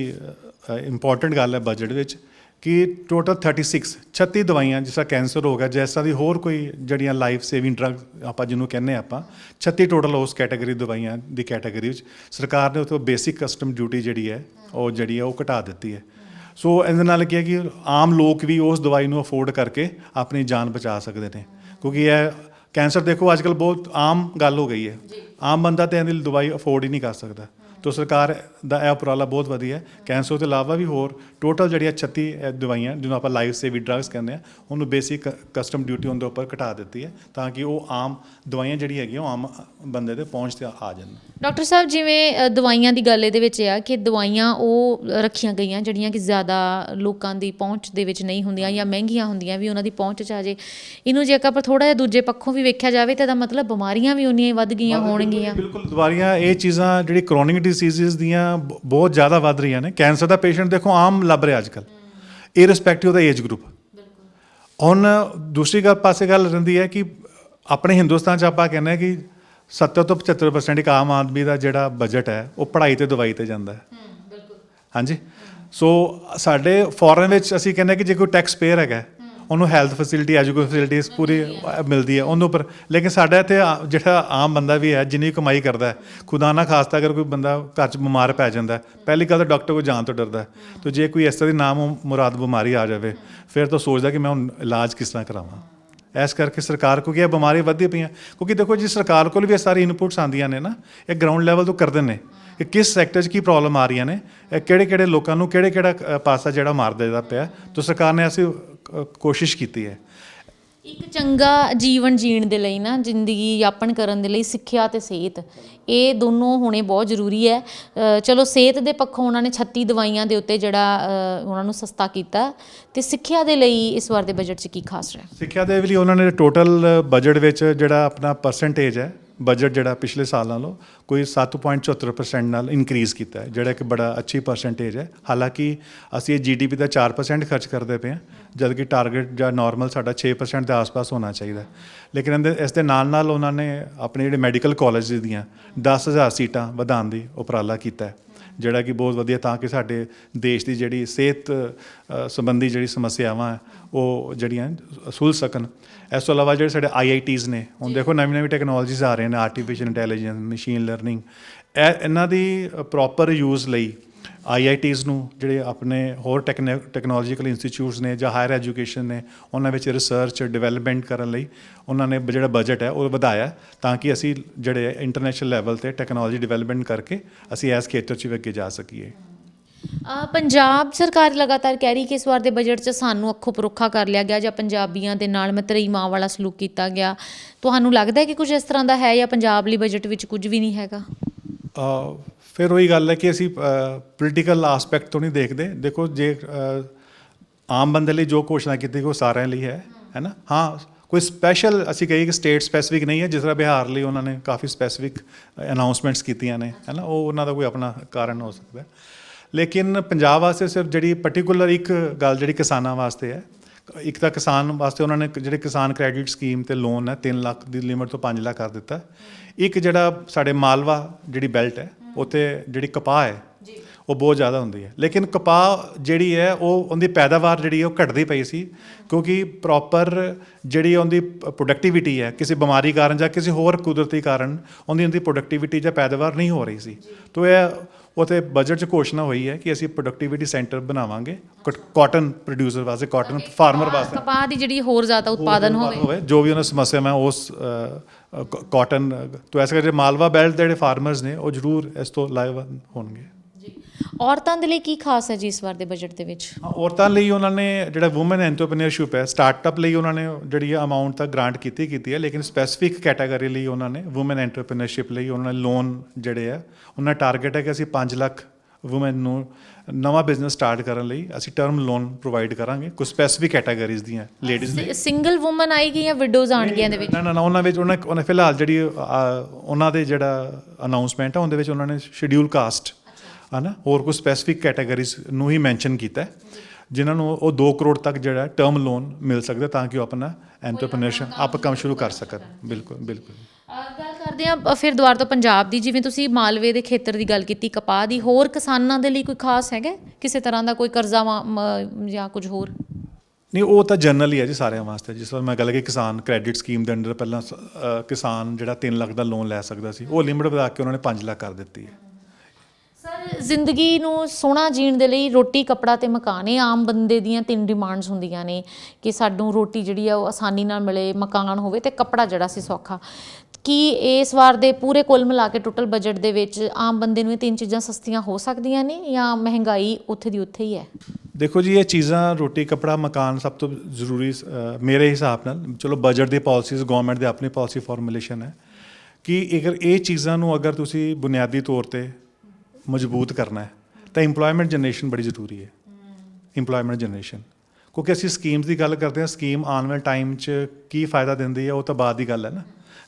ਇੰਪੋਰਟੈਂਟ ਗੱਲ ਹੈ ਬਜਟ ਵਿੱਚ ਕਿ ਟੋਟਲ 36 36 ਦਵਾਈਆਂ ਜਿਸ ਤਰ੍ਹਾਂ ਕੈਂਸਰ ਹੋ ਗਿਆ ਜਿਸ ਤਰ੍ਹਾਂ ਦੀ ਹੋਰ ਕੋਈ ਜਿਹੜੀਆਂ ਲਾਈਫ ਸੇਵਿੰਗ ਡਰੱਗ ਆਪਾਂ ਜਿਹਨੂੰ ਕਹਿੰਦੇ ਆਪਾਂ 36 ਟੋਟਲ ਉਸ ਕੈਟਾਗਰੀ ਦਵਾਈਆਂ ਦੀ ਕੈਟਾਗਰੀ ਵਿੱਚ ਸਰਕਾਰ ਨੇ ਉਤੋਂ ਬੇਸਿਕ ਕਸਟਮ ਡਿਊਟੀ ਜਿਹੜੀ ਹੈ ਉਹ ਜਿਹੜੀ ਹੈ ਉਹ ਘਟਾ ਦਿੱਤੀ ਹੈ। ਸੋ ਇਹਦੇ ਨਾਲ ਕੀ ਹੈ ਕਿ ਆਮ ਲੋਕ ਵੀ ਉਸ ਦਵਾਈ ਨੂੰ ਅਫੋਰਡ ਕਰਕੇ ਆਪਣੀ ਜਾਨ ਬਚਾ ਸਕਦੇ ਨੇ। ਕਿਉਂਕਿ ਇਹ ਕੈਂਸਰ ਦੇਖੋ ਅੱਜ ਕੱਲ ਬਹੁਤ ਆਮ ਗੱਲ ਹੋ ਗਈ ਹੈ। ਆਮ ਬੰਦਾ ਤੇ ਇਹਦੀ ਦਵਾਈ ਅਫੋਰਡ ਹੀ ਨਹੀਂ ਕਰ ਸਕਦਾ। ਤੋ ਸਰਕਾਰ ਦਾ ਇਹ ਉਪਰਾਲਾ ਬਹੁਤ ਵਧੀਆ ਹੈ ਕੈਂਸਰ ਤੋਂ ਇਲਾਵਾ ਵੀ ਹੋਰ ਟੋਟਲ ਜਿਹੜੀਆਂ 36 ਇਹ ਦਵਾਈਆਂ ਜਿਹਨੂੰ ਆਪਾਂ ਲਾਈਫ ਸੇਵੀ ਡਰੱਗਸ ਕਹਿੰਦੇ ਆ ਉਹਨੂੰ ਬੇਸਿਕ ਕਸਟਮ ਡਿਊਟੀ ਉਹਦੇ ਉੱਪਰ ਘਟਾ ਦਿੱਤੀ ਹੈ ਤਾਂ ਕਿ ਉਹ ਆਮ ਦਵਾਈਆਂ ਜਿਹੜੀ ਹੈਗੀਆਂ ਉਹ ਆਮ ਬੰਦੇ ਦੇ ਪਹੁੰਚ ਤੇ ਆ ਜਾਣ ਡਾਕਟਰ ਸਾਹਿਬ ਜਿਵੇਂ ਦਵਾਈਆਂ ਦੀ ਗੱਲ ਇਹਦੇ ਵਿੱਚ ਆ ਕਿ ਦਵਾਈਆਂ ਉਹ ਰੱਖੀਆਂ ਗਈਆਂ ਜਿਹੜੀਆਂ ਕਿ ਜ਼ਿਆਦਾ ਲੋਕਾਂ ਦੀ ਪਹੁੰਚ ਦੇ ਵਿੱਚ ਨਹੀਂ ਹੁੰਦੀਆਂ ਜਾਂ ਮਹਿੰਗੀਆਂ ਹੁੰਦੀਆਂ ਵੀ ਉਹਨਾਂ ਦੀ ਪਹੁੰਚ 'ਚ ਆ ਜੇ ਇਹਨੂੰ ਜੇ ਆਪਾਂ ਥੋੜਾ ਜਿਹਾ ਦੂਜੇ ਪੱਖੋਂ ਵੀ ਵੇਖਿਆ ਜਾਵੇ ਤਾਂ ਇਹਦਾ ਮਤਲਬ ਬਿਮਾਰੀਆਂ ਵੀ ਉਨੀਆਂ ਹੀ ਵੱਧ ਗਈਆਂ ਹੋਣਗੀਆਂ ਬਿਲਕੁਲ ਦਵਾਈਆਂ ਇਹ ਚੀਜ਼ਾਂ ਜਿਹੜੀ ਕ੍ਰੋਨਿਕ ਡਿਸੀਜ਼ਸ ਦੀਆਂ ਬ- ਬਹੁਤ ਜ਼ਿਆਦਾ ਵੱਧ ਰਹੀਆਂ ਨੇ। ਕੈਂਸਰ ਦਾ ਪੇਸ਼ੈਂਟ ਦੇਖੋ ਆਮ ਲੱਭ ਰਿਹਾ ਅੱਜਕੱਲ ਇਰਰਿਸਪੈਕਟਿਵ ਦਾ ਏਜ ਗਰੁੱਪ ਹੁਣ ਦੂਸਰੀ ਗੱਲ ਪਾਸੇ ਗੱਲ ਰਹਿੰਦੀ ਹੈ ਕਿ ਆਪਣੇ ਹਿੰਦੁਸਤਾਨ 'ਚ ਆਪਾਂ ਕਹਿੰਦੇ ਹਾਂ ਕਿ 70 ਤੋਂ 75% ਇੱਕ ਆਮ ਆਦਮੀ ਦਾ ਜਿਹੜਾ ਬਜਟ ਹੈ ਉਹ ਪੜ੍ਹਾਈ ਤੇ ਦਵਾਈ ਤੇ ਜਾਂਦਾ ਹੈ। ਹਾਂਜੀ? ਸੋ ਸਾਡੇ ਫੋਰਨ ਵਿੱਚ ਅਸੀਂ ਕਹਿੰਦੇ ਕਿ ਜੇ ਕੋਈ ਟੈਕਸ ਪੇਅਰ ਹੈਗਾ ਉਹਨੂੰ ਹੈਲਥ ਫੈਸਿਲਿਟੀ ਐਜੂਕੇਸ਼ਨ ਫੈਸਿਲਿਟੀਜ਼ ਪੂਰੀ ਮਿਲਦੀ ਹੈ। ਉਹਨੂੰ ਉੱਪਰ ਲੇਕਿਨ ਸਾਡਾ ਇੱਥੇ ਆ- ਜਿਹੜਾ ਆਮ ਬੰਦਾ ਵੀ ਹੈ ਜਿੰਨੀ ਕਮਾਈ ਕਰਦਾ ਹੈ ਖੁਦਾ ਨਾ ਖਾਸਤਾ ਅਗਰ ਕੋਈ ਬੰਦਾ ਘਰ 'ਚ ਬਿਮਾਰ ਪੈ ਜਾਂਦਾ ਹੈ, ਪਹਿਲੀ ਗੱਲ ਤਾਂ ਡਾਕਟਰ ਕੋਲ ਜਾਣ ਤੋਂ ਡਰਦਾ ਹੈ। ਤੇ ਜੇ ਕੋਈ ਇਸ ਤਰ੍ਹਾਂ ਦੀ ਨਾਮ ਮੁਰਾਦ ਬਿਮਾਰੀ ਆ ਜਾਵੇ ਫਿਰ ਤਾਂ ਸੋਚਦਾ ਕਿ ਮੈਂ ਹੁਣ ਇਲਾਜ ਕਿਸ ਤਰ੍ਹਾਂ ਕਰਾਵਾਂ। ਇਸ ਕਰਕੇ ਸਰਕਾਰ ਕੋਲ ਕੀ ਹੈ ਬਿਮਾਰੀ ਵੱਧਦੀ ਪਈਆਂ। ਕਿਉਂਕਿ ਦੇਖੋ ਜੀ ਸਰਕਾਰ ਕੋਲ ਵੀ ਇਹ ਸਾਰੀ ਇਨਪੁਟਸ ਆਉਂਦੀਆਂ ਨੇ ਨਾ ਇਹ ਗਰਾਊਂਡ ਲੈਵਲ ਤੋਂ ਕਰਦੇ ਨੇ। ਕਿ ਕਿਸ ਸੈਕਟਰ 'ਚ ਕੀ ਪ੍ਰੋਬਲਮ ਆ ਰਹੀਆਂ ਨੇ ਇਹ ਕਿਹੜੇ ਕਿਹੜੇ ਲੋਕਾਂ ਨੂੰ ਕਿਹੜੇ ਕਿਹੜਾ ਅ, ਪਾਸਾ ਜਿਹੜਾ ਮਾਰ ਦੇਦਾ ਪਿਆ। ਤਾਂ ਸਰਕਾਰ ਨੇ ਅਸੀਂ ਕੋਸ਼ਿਸ਼ ਕੀਤੀ ਹੈ। ਇੱਕ ਚੰਗਾ ਜੀਵਨ ਜੀਣ ਦੇ ਲਈ ਨਾ ਜ਼ਿੰਦਗੀ ਯਾਪਨ ਕਰਨ ਦੇ ਲਈ ਸਿੱਖਿਆ ਤੇ ਸਿਹਤ ਇਹ ਦੋਨੋਂ ਹੋਣੇ ਬਹੁਤ ਜ਼ਰੂਰੀ ਹੈ। ਚਲੋ ਸਿਹਤ ਦੇ ਪੱਖੋਂ ਉਹਨਾਂ ਨੇ 36 ਦਵਾਈਆਂ ਦੇ ਉੱਤੇ ਜਿਹੜਾ ਉਹਨਾਂ ਨੂੰ ਸਸਤਾ ਕੀਤਾ ਤੇ ਸਿੱਖਿਆ ਦੇ ਲਈ ਇਸ ਵਾਰ ਦੇ ਬਜਟ 'ਚ ਕੀ ਖਾਸ ਰਿਹਾ? ਸਿੱਖਿਆ ਦੇ ਲਈ ਉਹਨਾਂ ਨੇ ਟੋਟਲ ਬਜਟ ਵਿੱਚ ਜਿਹੜਾ ਆਪਣਾ ਪਰਸੈਂਟੇਜ ਹੈ ਬਜਟ ਜਿਹੜਾ ਪਿਛਲੇ ਸਾਲ ਨਾਲੋਂ ਕੋਈ 7.74% ਨਾਲ ਇਨਕਰੀਜ਼ ਕੀਤਾ ਹੈ, ਜਿਹੜਾ ਕਿ ਬੜਾ ਅੱਛੀ ਪਰਸੈਂਟੇਜ ਹੈ। ਹਾਲਾਂਕਿ ਅਸੀਂ ਇਹ ਜੀਡੀਪੀ ਦਾ 4% ਖਰਚ ਕਰਦੇ ਪਏ ਹਾਂ ਜਦ ਕਿ ਟਾਰਗੇਟ ਜਾਂ ਨਾਰਮਲ ਸਾਡਾ 6% ਦੇ ਆਸ-ਪਾਸ ਹੋਣਾ ਚਾਹੀਦਾ ਲੇਕਿਨ ਇਹਦੇ, ਇਸ ਦੇ ਨਾਲ ਨਾਲ ਉਹਨਾਂ ਨੇ ਆਪਣੇ ਜਿਹੜੇ ਮੈਡੀਕਲ ਕਾਲਜ ਦੀਆਂ 10000 ਸੀਟਾਂ ਵਧਾਉਣ ਦੀ ਉਪਰਾਲਾ ਕੀਤਾ ਹੈ। ਜਿਹੜਾ ਕਿ ਬਹੁਤ ਵਧੀਆ ਤਾਂ ਕਿ ਸਾਡੇ ਦੇਸ਼ ਦੀ ਜਿਹੜੀ ਸਿਹਤ ਸੰਬੰਧੀ ਜਿਹੜੀ ਸਮੱਸਿਆਵਾਂ ਉਹ ਜਿਹੜੀਆਂ ਸੁਲਝ ਸਕਣ। ਇਸ ਤੋਂ ਇਲਾਵਾ ਜਿਹੜੇ ਸਾਡੇ ਆਈਆਈਟੀਜ਼ ਨੇ ਹੁਣ ਦੇਖੋ ਨਵੀਂ ਨਵੀਂ ਟੈਕਨੋਲੋਜੀਜ਼ ਆ ਰਹੀਆਂ ਨੇ ਆਰਟੀਫੀਸ਼ੀਅਲ ਇੰਟੈਲੀਜੈਂਸ ਮਸ਼ੀਨ ਲਰਨਿੰਗ ਇਹ ਇਹਨਾਂ ਦੀ ਪ੍ਰੋਪਰ ਯੂਜ਼ ਲਈ ਆਈਆਈਟੀਜ਼ ਨੂੰ ਜਿਹੜੇ ਆਪਣੇ ਹੋਰ ਟੈਕਨੋਲੋਜੀਕਲ ਇੰਸਟੀਚਿਊਟਸ ਨੇ ਜਾਂ ਹਾਇਰ ਐਜੂਕੇਸ਼ਨ ਨੇ ਉਹਨਾਂ ਵਿੱਚ ਰਿਸਰਚ ਡਿਵੈਲਪਮੈਂਟ ਕਰਨ ਲਈ ਉਹਨਾਂ ਨੇ ਜਿਹੜਾ ਬਜਟ ਹੈ ਉਹ ਵਧਾਇਆ ਤਾਂ ਕਿ ਅਸੀਂ ਜਿਹੜੇ ਇੰਟਰਨੈਸ਼ਨਲ ਲੈਵਲ ਤੇ ਟੈਕਨੋਲੋਜੀ ਡਿਵੈਲਪਮੈਂਟ ਕਰਕੇ ਅਸੀਂ ਇਸ ਖੇਤਰ 'ਚ ਵੀ ਅੱਗੇ ਜਾ ਸਕੀਏ। ਪੰਜਾਬ ਸਰਕਾਰ ਲਗਾਤਾਰ ਕਹਿ ਰਹੀ ਕਿ ਇਸ ਵਾਰ ਦੇ ਬਜਟ 'ਚ ਸਾਨੂੰ ਅੱਖੋਂ ਪਰੋਖਾ ਕਰ ਲਿਆ ਗਿਆ ਜਾਂ ਪੰਜਾਬੀਆਂ ਦੇ ਨਾਲ ਮਤਰੇਈ ਮਾਂ ਵਾਲਾ ਸਲੂਕ ਕੀਤਾ ਗਿਆ। ਤੁਹਾਨੂੰ ਲੱਗਦਾ ਹੈ ਕਿ ਕੁਝ ਇਸ ਤਰ੍ਹਾਂ ਦਾ ਹੈ ਜਾਂ ਪੰਜਾਬ ਲਈ ਬਜਟ ਵਿੱਚ ਕੁਝ ਵੀ ਨਹੀਂ ਹੈਗਾ? ਫਿਰ ਉਹੀ ਗੱਲ ਹੈ ਕਿ ਅਸੀਂ ਪੋਲੀਟੀਕਲ ਐਸਪੈਕਟ ਤੋਂ ਨਹੀਂ ਦੇਖਦੇ। ਦੇਖੋ, ਜੇ ਆਮ ਬੰਦੇ ਲਈ ਜੋ ਘੋਸ਼ਣਾ ਕੀਤੀ ਉਹ ਸਾਰਿਆਂ ਲਈ ਹੈ ਹੈ ਨਾ? ਹਾਂ, ਕੋਈ ਸਪੈਸ਼ਲ ਅਸੀਂ ਕਹੀਏ ਕਿ ਸਟੇਟ ਸਪੈਸੀਫਿਕ ਨਹੀਂ ਹੈ, ਜਿਸ ਤਰ੍ਹਾਂ ਬਿਹਾਰ ਲਈ ਉਹਨਾਂ ਨੇ ਕਾਫੀ ਸਪੈਸੀਫਿਕ ਅਨਾਉਂਸਮੈਂਟਸ ਕੀਤੀਆਂ ਨੇ, ਹੈ ਨਾ? ਉਹ ਉਹਨਾਂ ਦਾ ਕੋਈ ਆਪਣਾ ਕਾਰਨ ਹੋ ਸਕਦਾ ਲੇਕਿਨ ਪੰਜਾਬ ਵਾਸਤੇ ਸਿਰਫ ਜਿਹੜੀ ਪਾਰਟਿਕੂਲਰ ਇੱਕ ਗੱਲ, ਜਿਹੜੀ ਕਿਸਾਨਾਂ ਵਾਸਤੇ ਹੈ, ਇੱਕ ਤਾਂ ਕਿਸਾਨ ਵਾਸਤੇ ਉਹਨਾਂ ਨੇ ਜਿਹੜੇ ਕਿਸਾਨ ਕ੍ਰੈਡਿਟ ਸਕੀਮ ਤੇ ਲੋਨ ਹੈ 3 ਲੱਖ ਦੀ ਲਿਮਟ ਤੋਂ 5 ਲੱਖ ਕਰ ਦਿੱਤਾ। ਇੱਕ ਜਿਹੜਾ ਸਾਡੇ ਮਾਲਵਾ ਜਿਹੜੀ ਬੈਲਟ ਹੈ ਉੱਥੇ ਜਿਹੜੀ ਕਪਾਹ ਹੈ ਉਹ ਬਹੁਤ ਜ਼ਿਆਦਾ ਹੁੰਦੀ ਹੈ। ਲੇਕਿਨ ਕਪਾਹ ਜਿਹੜੀ ਹੈ ਉਹ ਉਹਦੀ ਪੈਦਾਵਾਰ ਜਿਹੜੀ ਉਹ ਘਟਦੀ ਪਈ ਸੀ। ਕਿਉਂਕਿ ਪ੍ਰੋਪਰ ਜਿਹੜੀ ਉਹਦੀ ਪ੍ਰੋਡਕਟਿਵਿਟੀ ਹੈ ਕਿਸੇ ਬਿਮਾਰੀ ਕਾਰਨ ਜਾਂ ਕਿਸੇ ਹੋਰ ਕੁਦਰਤੀ ਕਾਰਨ ਉਹਦੀ ਉਹਦੀ ਪ੍ਰੋਡਕਟਿਵਿਟੀ ਜਾਂ ਪੈਦਾਵਾਰ ਨਹੀਂ ਹੋ ਰਹੀ ਸੀ। ਤੋ ਇਹ ਉਥੇ ਬਜਟ 'ਚ ਘੋਸ਼ਣਾ ਹੋਈ ਹੈ ਕਿ ਅਸੀਂ ਪ੍ਰੋਡਕਟਿਵਿਟੀ ਸੈਂਟਰ ਬਣਾਵਾਂਗੇ ਕਾਟਨ ਪ੍ਰੋਡਿਊਸਰ ਵਾਸਤੇ ਕਾਟਨ ਫਾਰਮਰ ਵਾਸਤੇ। ਕਪਾਹ ਦੀ ਜਿਹੜੀ ਹੋਰ ਜ਼ਿਆਦਾ ਉਤਪਾਦਨ ਹੋਵੇ। ਜੋ ਵੀ ਉਹਨਾਂ ਸਮੱਸਿਆ ਮੈਂ ਉਸ ਕਾਟਨ ਤੋਂ ਐਸੇ ਕਰਕੇ ਮਾਲਵਾ ਬੈਲਟ ਦੇ ਜਿਹੜੇ ਫਾਰਮਰਸ ਨੇ ਉਹ ਜ਼ਰੂਰ ਇਸ ਤੋਂ ਲਾਹੇਵੰਦ ਹੋਣਗੇ। ਔਰਤਾਂ ਦੇ ਲਈ ਕੀ ਖਾਸ ਹੈ ਜੀ ਇਸ ਵਾਰ ਦੇ ਬਜਟ ਦੇ ਵਿੱਚ? ਔਰਤਾਂ ਲਈ ਉਹਨਾਂ ਨੇ ਜਿਹੜਾ ਔਮਨ ਐਂਟਰਪ੍ਰੀਨਿਓਰਸ਼ਿਪ ਹੈ ਸਟਾਰਟਅਪ ਲਈ ਉਹਨਾਂ ਨੇ ਜਿਹੜੀ ਅਮਾਉਂਟ ਤਾਂ ਗ੍ਰਾਂਟ ਕੀਤੀ ਕੀਤੀ ਹੈ ਲੇਕਿਨ ਸਪੈਸੀਫਿਕ ਕੈਟਾਗਰੀ ਲਈ ਉਹਨਾਂ ਨੇ ਔਮਨ ਐਂਟਰਪ੍ਰੀਨਿਓਰਸ਼ਿਪ ਲਈ ਉਹਨਾਂ ਨੇ ਲੋਨ ਜਿਹੜੇ ਆ ਉਹਨਾਂ ਦਾ ਟਾਰਗੇਟ ਹੈ ਕਿ ਅਸੀਂ 5 ਲੱਖ ਔਮਨ ਨੂੰ ਨਵਾਂ ਬਿਜ਼ਨਸ ਸਟਾਰਟ ਕਰਨ ਲਈ ਅਸੀਂ ਟਰਮ ਲੋਨ ਪ੍ਰੋਵਾਈਡ ਕਰਾਂਗੇ ਕੁਝ ਸਪੈਸੀਫਿਕ ਕੈਟਾਗਰੀਜ਼ ਦੀਆਂ ਲੇਡੀਜ਼ ਲਈ। ਸਿੰਗਲ ਔਮਨ ਆਏਗੀ ਜਾਂ ਵਿਡੋਜ਼ ਆਣਗੀਆਂ ਦੇ ਵਿੱਚ? ਨਾ ਨਾ ਨਾ ਉਹਨਾਂ ਵਿੱਚ ਉਹਨਾਂ ਫਿਲਹਾਲ ਜਿਹੜੀ ਉਹਨਾਂ ਦੇ ਜਿਹੜਾ ਅਨਾਉਂਸਮੈਂਟ ਹੈ ਉਹਦੇ ਵਿੱਚ ਉਹਨਾਂ ਨੇ ਸ਼ਡਿਊਲ ਕਾਸਟ ਹਨਾ? ਹੋਰ ਕੋਈ ਸਪੈਸੀਫਿਕ ਕੈਟਾਗਰੀਜ਼ ਨੂੰ ਹੀ ਮੈਂਸ਼ਨ ਕੀਤਾ ਹੈ ਜਿਨ੍ਹਾਂ ਨੂੰ ਉਹ 2 ਕਰੋੜ ਤੱਕ ਜਿਹੜਾ ਟਰਮ ਲੋਨ ਮਿਲ ਸਕਦਾ ਤਾਂ ਕਿ ਉਹ ਆਪਣਾ ਐਂਟਰਪ੍ਰੀਨਿਓਰਸ਼ਿਪ ਆਪ ਕੰਮ ਸ਼ੁਰੂ ਕਰ ਸਕਣ। ਬਿਲਕੁਲ ਬਿਲਕੁਲ। ਗੱਲ ਕਰਦੇ ਆ ਫਿਰ ਦੁਬਾਰਾ ਤੋਂ ਪੰਜਾਬ ਦੀ ਜਿਵੇਂ ਤੁਸੀਂ ਮਾਲਵੇ ਦੇ ਖੇਤਰ ਦੀ ਗੱਲ ਕੀਤੀ ਕਪਾਹ ਦੀ ਹੋਰ ਕਿਸਾਨਾਂ ਦੇ ਲਈ ਕੋਈ ਖਾਸ ਹੈਗਾ? ਕਿਸੇ ਤਰ੍ਹਾਂ ਦਾ ਕੋਈ ਕਰਜ਼ਾ ਜਾਂ ਕੁਝ ਹੋਰ? ਨਹੀਂ ਉਹ ਤਾਂ ਜਨਰਲ ਹੀ ਹੈ ਜੀ ਸਾਰਿਆਂ ਵਾਸਤੇ। ਜਿਸ ਤਰ੍ਹਾਂ ਮੈਂ ਗੱਲ ਕਿ ਕਿਸਾਨ ਕ੍ਰੈਡਿਟ ਸਕੀਮ ਦੇ ਅੰਡਰ ਪਹਿਲਾਂ ਕਿਸਾਨ ਜਿਹੜਾ 3 ਲੱਖ ਦਾ ਲੋਨ ਲੈ ਸਕਦਾ ਸੀ ਉਹ ਲਿਮਿਟ ਵਧਾ ਕੇ ਉਹਨਾਂ ਨੇ 5 ਲੱਖ ਕਰ ਦਿੱਤੀ ਹੈ। ਸਰ ਜ਼ਿੰਦਗੀ ਨੂੰ ਸੋਹਣਾ ਜੀਣ ਦੇ ਲਈ ਰੋਟੀ ਕੱਪੜਾ ਤੇ ਮਕਾਨ ਇਹ ਆਮ ਬੰਦੇ ਦੀਆਂ ਤਿੰਨ ਡਿਮਾਂਡਸ ਹੁੰਦੀਆਂ ਨੇ ਕਿ ਸਾਨੂੰ ਰੋਟੀ ਜਿਹੜੀ ਆ ਉਹ ਆਸਾਨੀ ਨਾਲ ਮਿਲੇ ਮਕਾਨ ਹੋਵੇ ਤੇ ਕੱਪੜਾ ਜਿਹੜਾ ਸੀ ਸੌਖਾ। ਕੀ ਇਸ ਵਾਰ ਦੇ ਪੂਰੇ ਕੁੱਲ ਮਿਲਾ ਕੇ ਟੋਟਲ ਬਜਟ ਦੇ ਵਿੱਚ ਆਮ ਬੰਦੇ ਨੂੰ ਇਹ ਤਿੰਨ ਚੀਜ਼ਾਂ ਸਸਤੀਆਂ ਹੋ ਸਕਦੀਆਂ ਨੇ ਜਾਂ ਮਹਿੰਗਾਈ ਉੱਥੇ ਦੀ ਉੱਥੇ ਹੀ ਹੈ? ਦੇਖੋ ਜੀ ਇਹ ਚੀਜ਼ਾਂ ਰੋਟੀ ਕਪੜਾ ਮਕਾਨ ਸਭ ਤੋਂ ਜ਼ਰੂਰੀ ਅ, ਮੇਰੇ ਹਿਸਾਬ ਨਾਲ ਚਲੋ ਬਜਟ ਦੀ ਪਾਲਿਸੀਜ਼ ਗਵਰਨਮੈਂਟ ਦੇ ਆਪਣੀ ਪਾਲਿਸੀ ਫਾਰਮੂਲੇਸ਼ਨ ਹੈ ਕਿ ਅਗਰ ਇਹ ਚੀਜ਼ਾਂ ਨੂੰ ਅਗਰ ਤੁਸੀਂ ਬੁਨਿਆਦੀ ਤੌਰ ਤੇ ਮਜ਼ਬੂਤ ਕਰਨਾ ਹੈ। ਤਾਂ EMPLOYMENT ਜਨਰੇਸ਼ਨ ਬੜੀ ਜ਼ਰੂਰੀ ਹੈ। EMPLOYMENT ਜਨਰੇਸ਼ਨ ਕਿਉਂਕਿ ਅਸੀਂ ਸਕੀਮਸ ਦੀ ਗੱਲ ਕਰਦੇ ਹਾਂ ਸਕੀਮ ਆਉਣ ਵਾਲੇ ਟਾਈਮ 'ਚ ਕੀ ਫਾਇਦਾ ਦਿੰਦੀ ਹੈ ਉਹ ਤਾਂ ਬਾਅਦ ਦੀ ਗੱਲ ਹੈ ਨਾ।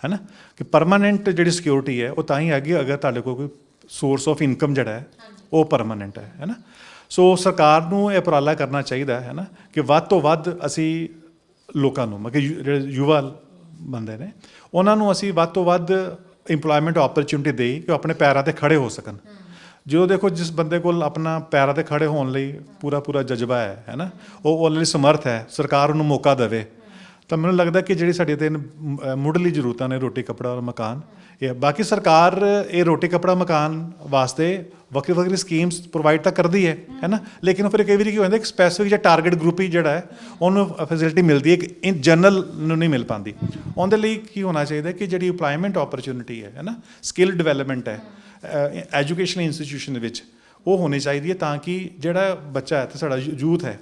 ਹੈ ਨਾ ਕਿ ਪਰਮਾਨੈਂਟ ਜਿਹੜੀ ਸਿਕਿਉਰਿਟੀ ਹੈ ਉਹ ਤਾਂ ਹੀ ਹੈਗੀ ਅਗਰ ਤੁਹਾਡੇ ਕੋਲ ਕੋਈ ਸੋਰਸ ਆਫ ਇਨਕਮ ਜਿਹੜਾ ਹੈ ਉਹ ਪਰਮਾਨੈਂਟ ਹੈ ਹੈ ਨਾ ਸੋ ਸਰਕਾਰ ਨੂੰ ਇਹ ਉਪਰਾਲਾ ਕਰਨਾ ਚਾਹੀਦਾ ਹੈ ਨਾ ਕਿ ਵੱਧ ਤੋਂ ਵੱਧ ਅਸੀਂ ਲੋਕਾਂ ਨੂੰ ਮਤਲਬ ਜਿਹੜੇ ਯੁਵਾ ਬੰਦੇ ਨੇ ਉਹਨਾਂ ਨੂੰ ਅਸੀਂ ਵੱਧ ਤੋਂ ਵੱਧ EMPLOYMENT ਓਪਰਚ्युनिटी ਦੇਈ ਕਿ ਆਪਣੇ ਪੈਰਾਂ ਤੇ ਖੜੇ ਹੋ ਸਕਣ। ਜਦੋਂ ਦੇਖੋ ਜਿਸ ਬੰਦੇ ਕੋਲ ਆਪਣਾ ਪੈਰਾਂ ਤੇ ਖੜੇ ਹੋਣ ਲਈ ਪੂਰਾ ਪੂਰਾ ਜਜ਼ਬਾ ਹੈ ਹੈ ਨਾ? ਉਹ ਆਲਰੇਡੀ ਸਮਰਥ ਹੈ, ਸਰਕਾਰ ਉਹਨੂੰ ਮੌਕਾ ਦੇਵੇ। ਤਾਂ ਮੈਨੂੰ ਲੱਗਦਾ ਕਿ ਜਿਹੜੀ ਸਾਡੀ ਤਿੰਨ ਮੁੱਢਲੀ ਜ਼ਰੂਰਤਾਂ ਨੇ ਰੋਟੀ, ਕੱਪੜਾ ਔਰ ਮਕਾਨ, ਇਹ ਬਾਕੀ ਸਰਕਾਰ ਇਹ ਰੋਟੀ, ਕੱਪੜਾ, ਮਕਾਨ ਵਾਸਤੇ ਵੱਖਰੀ ਵੱਖਰੀ ਸਕੀਮਸ ਪ੍ਰੋਵਾਈਡ ਤਾਂ ਕਰਦੀ ਹੈ ਹੈ ਨਾ ਲੇਕਿਨ ਫਿਰ ਕਈ ਵਾਰੀ ਕੀ ਹੁੰਦਾ ਇੱਕ ਸਪੈਸੀਫਿਕ ਜਿਹੜਾ ਟਾਰਗੇਟ ਗਰੁੱਪ ਹੀ ਜਿਹੜਾ ਹੈ, ਉਹਨੂੰ ਫੈਸਿਲਿਟੀ ਮਿਲਦੀ ਹੈ, ਇੱਕ ਇਨ ਜਨਰਲ ਨੂੰ ਨਹੀਂ ਮਿਲ ਪਾਉਂਦੀ। ਉਹਦੇ ਲਈ ਕੀ ਹੋਣਾ ਚਾਹੀਦਾ ਕਿ ਜਿਹੜੀ ਏਮਪਲੋਇਮੈਂਟ ਓਪਰਚ्युनिटी ਹੈ ਹੈ ਨਾ ਸਕਿੱਲ ਡਿਵੈਲਪਮੈਂਟ ਹੈ ਐਜੂਕੇਸ਼ਨਲ ਇੰਸਟੀਟਿਊਸ਼ਨ ਦੇ ਵਿੱਚ, ਉਹ ਹੋਣੀ ਚਾਹੀਦੀ ਹੈ ਤਾਂ ਕਿ ਜਿਹੜਾ ਬੱਚਾ ਹੈ ਤੇ ਸਾਡਾ ਯੂਥ ਹੈ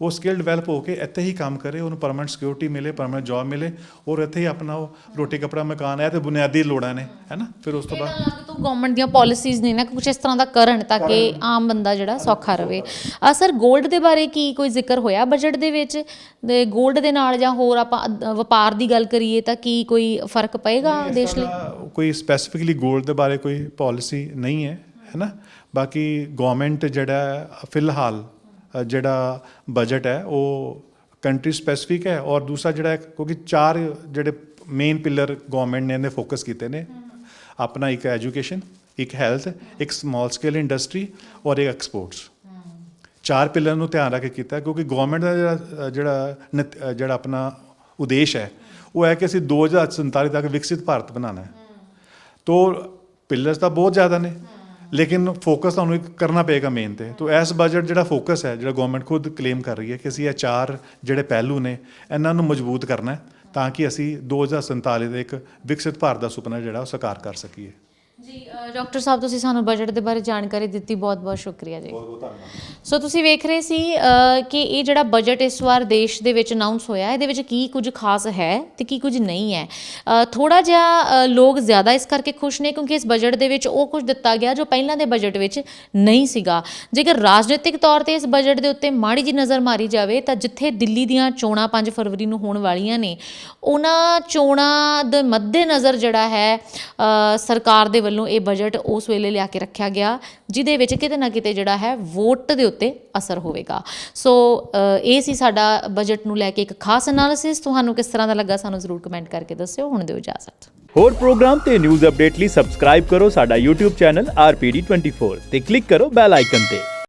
ਉਹ ਸਕਿੱਲ ਡਿਵੈਲਪ ਹੋ ਕੇ ਇੱਥੇ ਹੀ ਕੰਮ ਕਰੇ ਉਹਨੂੰ ਪਰਮਨੈਂਟ ਸਿਕਿਉਰਿਟੀ ਮਿਲੇ ਪਰਮਨੈਂਟ ਜੌਬ ਮਿਲੇ ਔਰ ਇੱਥੇ ਹੀ ਆਪਣਾ ਉਹ ਰੋਟੀ ਕਪੜਾ ਮਕਾਨ ਹੈ ਤੇ ਬੁਨਿਆਦੀ ਲੋੜਾਂ ਨੇ ਹੈ ਨਾ? ਫਿਰ ਉਸ ਤੋਂ ਬਾਅਦ ਲੱਗ ਤੋਂ ਗਵਰਨਮੈਂਟ ਦੀਆਂ ਪਾਲਿਸੀਜ਼ ਨੇ ਨਾ ਕੁਝ ਇਸ ਤਰ੍ਹਾਂ ਦਾ ਕਰਨ ਤਾਂ ਕਿ ਆਮ ਬੰਦਾ ਜਿਹੜਾ ਸੌਖਾ ਰਹੇ ਆ ਸਰ 골ਡ ਦੇ ਬਾਰੇ ਕੀ ਕੋਈ ਜ਼ਿਕਰ ਹੋਇਆ ਬਜਟ ਦੇ ਵਿੱਚ? ਤੇ 골ਡ ਦੇ ਨਾਲ ਜਾਂ ਹੋਰ ਆਪਾਂ ਵਪਾਰ ਦੀ ਗੱਲ ਕਰੀਏ ਤਾਂ ਕੀ ਕੋਈ ਫ਼ਰਕ ਪਏਗਾ ਦੇਸ਼ ਲਈ? ਕੋਈ ਸਪੈਸੀਫਿਕਲੀ ਗੋਲਡ ਦੇ ਬਾਰੇ ਕੋਈ ਪਾਲਿਸੀ ਨਹੀਂ ਹੈ ਹੈ ਨਾ? ਬਾਕੀ ਗਵਰਨਮੈਂਟ ਜਿਹੜਾ ਫਿਲਹਾਲ ਜਿਹੜਾ ਬਜਟ ਹੈ, ਉਹ ਕੰਟਰੀ ਸਪੈਸੀਫਿਕ ਹੈ ਔਰ ਦੂਸਰਾ ਜਿਹੜਾ ਕਿਉਂਕਿ ਚਾਰ ਜਿਹੜੇ ਮੇਨ ਪਿਲਰ ਗਵਰਨਮੈਂਟ ਨੇ, ਇਹਨੇ ਫੋਕਸ ਕੀਤੇ ਨੇ। ਆਪਣਾ ਇੱਕ ਐਜੂਕੇਸ਼ਨ ਇੱਕ ਹੈਲਥ ਇੱਕ ਸਮਾਲ ਸਕੇਲ ਇੰਡਸਟਰੀ ਔਰ ਇੱਕ ਐਕਸਪੋਰਟਸ ਚਾਰ ਪਿਲਰ ਨੂੰ ਧਿਆਨ ਰੱਖ ਕੇ ਕੀਤਾ, ਕਿਉਂਕਿ ਗਵਰਨਮੈਂਟ ਦਾ ਜਿਹੜਾ ਜਿਹੜਾ ਨਿਤ- ਜਿਹੜਾ ਆਪਣਾ ਉਦੇਸ਼ ਹੈ, ਉਹ ਹੈ ਕਿ ਅਸੀਂ 2047 ਤੱਕ ਵਿਕਸਿਤ ਭਾਰਤ ਬਣਾਉਣਾ ਹੈ। ਤੋ ਪਿਲਰਸ ਤਾਂ ਬਹੁਤ ਜ਼ਿਆਦਾ ਨੇ। ਲੇਕਿਨ ਫੋਕਸ ਤੁਹਾਨੂੰ ਇੱਕ ਕਰਨਾ ਪਏਗਾ ਮੇਨ ਤੇ। ਤੋ ਇਸ ਬਜਟ ਜਿਹੜਾ ਫੋਕਸ ਹੈ, ਜਿਹੜਾ ਗਵਰਨਮੈਂਟ ਖੁਦ ਕਲੇਮ ਕਰ ਰਹੀ ਹੈ ਕਿ ਅਸੀਂ ਇਹ ਚਾਰ ਜਿਹੜੇ ਪਹਿਲੂ ਨੇ, ਇਹਨਾਂ ਨੂੰ ਮਜ਼ਬੂਤ ਕਰਨਾ ਤਾਂ ਕਿ ਅਸੀਂ 2047 ਦੇ ਇੱਕ ਵਿਕਸਿਤ ਭਾਰਤ ਦਾ ਸੁਪਨਾ ਜਿਹੜਾ ਉਹ ਸਾਕਾਰ ਕਰ ਸਕੀਏ। ਜੀ ਡਾਕਟਰ ਸਾਹਿਬ ਤੁਸੀਂ ਸਾਨੂੰ ਬਜਟ ਦੇ ਬਾਰੇ ਜਾਣਕਾਰੀ ਦਿੱਤੀ ਬਹੁਤ ਬਹੁਤ ਸ਼ੁਕਰੀਆ ਜੀ। ਬਹੁਤ ਬਹੁਤ ਧੰਨਵਾਦ। ਸੋ ਤੁਸੀਂ ਵੇਖ ਰਹੇ ਸੀ ਕਿ ਇਹ ਜਿਹੜਾ ਬਜਟ ਇਸ ਵਾਰ ਦੇਸ਼ ਦੇ ਵਿੱਚ ਅਨਾਉਂਸ ਹੋਇਆ ਇਹਦੇ ਵਿੱਚ ਕੀ ਕੁਝ ਖਾਸ ਹੈ ਤੇ ਕੀ ਕੁਝ ਨਹੀਂ ਹੈ। ਥੋੜਾ ਜਿਹਾ ਲੋਕ ਜ਼ਿਆਦਾ ਇਸ ਕਰਕੇ ਖੁਸ਼ ਨੇ ਕਿਉਂਕਿ ਇਸ ਬਜਟ ਦੇ ਵਿੱਚ ਉਹ ਕੁਝ ਦਿੱਤਾ ਗਿਆ ਜੋ ਪਹਿਲਾਂ ਦੇ ਬਜਟ ਵਿੱਚ ਨਹੀਂ ਸੀਗਾ। ਜੇਕਰ ਰਾਜਨੀਤਿਕ ਤੌਰ ਤੇ ਇਸ ਬਜਟ ਦੇ ਉੱਤੇ ਮਾੜੀ ਜੀ ਨਜ਼ਰ ਮਾਰੀ ਜਾਵੇ ਤਾਂ ਜਿੱਥੇ ਦਿੱਲੀ ਦੀਆਂ ਚੋਣਾਂ 5 ਫਰਵਰੀ ਨੂੰ ਹੋਣ ਵਾਲੀਆਂ ਨੇ ਉਹਨਾਂ ਚੋਣਾਂ ਦੇ ਮੱਦੇ ਨਜ਼ਰ ਜਿਹੜਾ ਹੈ ਸਰਕਾਰ ਦੇ ਵੱਲੋਂ ਇਹ ਬਜਟ ਉਸ ਵੇਲੇ ਲਿਆ ਕੇ ਰੱਖਿਆ ਗਿਆ, ਜਿਹਦੇ ਵਿੱਚ ਕਿਤੇ ਨਾ ਕਿਤੇ ਜਿਹੜਾ ਹੈ ਵੋਟ ਦੇ ਉੱਤੇ ਅਸਰ ਹੋਵੇਗਾ। ਸੋ ਇਹ ਸੀ ਸਾਡਾ ਬਜਟ ਨੂੰ ਲੈ ਕੇ ਇੱਕ ਖਾਸ ਐਨਾਲਿਸਿਸ ਤੁਹਾਨੂੰ ਕਿਸ ਤਰ੍ਹਾਂ ਦਾ ਲੱਗਾ ਸਾਨੂੰ ਜ਼ਰੂਰ ਕਮੈਂਟ ਕਰਕੇ ਦੱਸਿਓ। ਹੁਣ ਦਿਓ ਇਜਾਜ਼ਤ। ਹੋਰ ਪ੍ਰੋਗਰਾਮ ਤੇ ਨਿਊਜ਼ ਅਪਡੇਟ ਲਈ ਸਬਸਕ੍ਰਾਈਬ ਕਰੋ ਸਾਡਾ YouTube ਚੈਨਲ RPD24 ਤੇ ਕਲਿੱਕ ਕਰੋ ਬੈਲ ਆਈਕਨ ਤੇ।